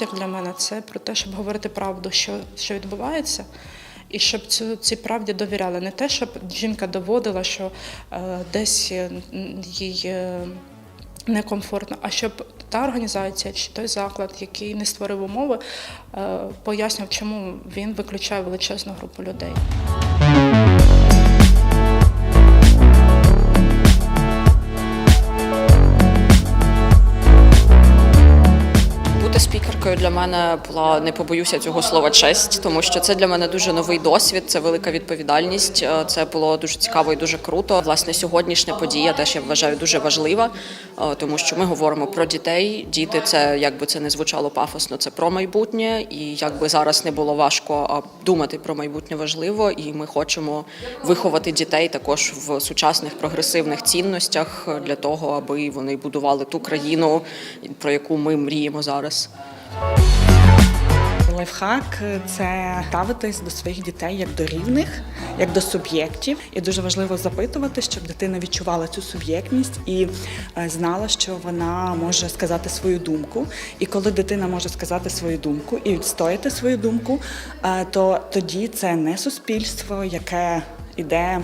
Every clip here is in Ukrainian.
як для мене, це про те, щоб говорити правду, що, що відбувається. І щоб цю цій правді довіряли. Не те, щоб жінка доводила, що е, десь е, їй е, некомфортно, а щоб та організація чи той заклад, який не створив умови, е, пояснив, чому він виключає величезну групу людей. Бути для мене була не побоюся цього слова честь, тому що це для мене дуже новий досвід, це велика відповідальність. е, Це було дуже цікаво і дуже круто. Власне, сьогоднішня подія теж я вважаю дуже важлива, е, тому що ми говоримо про дітей. Діти це як би це не звучало пафосно, це про майбутнє. І якби зараз не було важко думати про майбутнє важливо, і ми хочемо виховати дітей також в сучасних прогресивних цінностях для того, аби вони будували ту країну, про яку ми мріємо зараз. Лайфхак це ставитись до своїх дітей як до рівних, як до суб'єктів. І дуже важливо запитувати, щоб дитина відчувала цю суб'єктність і е, знала, що вона може сказати свою думку. І коли дитина може сказати свою думку і відстояти свою думку, е, то тоді це не суспільство, яке іде.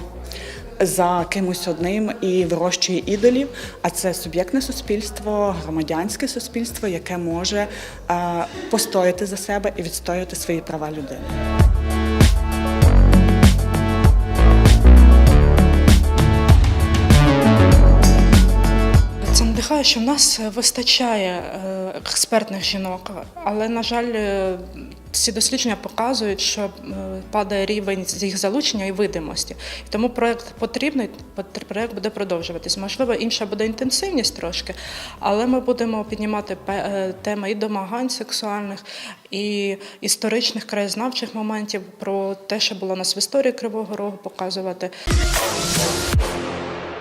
За кимось одним і вирощує ідолів, а це суб'єктне суспільство, громадянське суспільство, яке може е, постояти за себе і відстояти свої права людини. Надихає, що в нас вистачає е, експертних жінок, але, на жаль, е, всі дослідження показують, що е, падає рівень їх залучення і видимості. Тому проект потрібний, пот- проект буде продовжуватись. Можливо, інша буде інтенсивність трошки, але ми будемо піднімати е, теми і домагань сексуальних, і історичних краєзнавчих моментів про те, що було у нас в історії Кривого Рогу, показувати.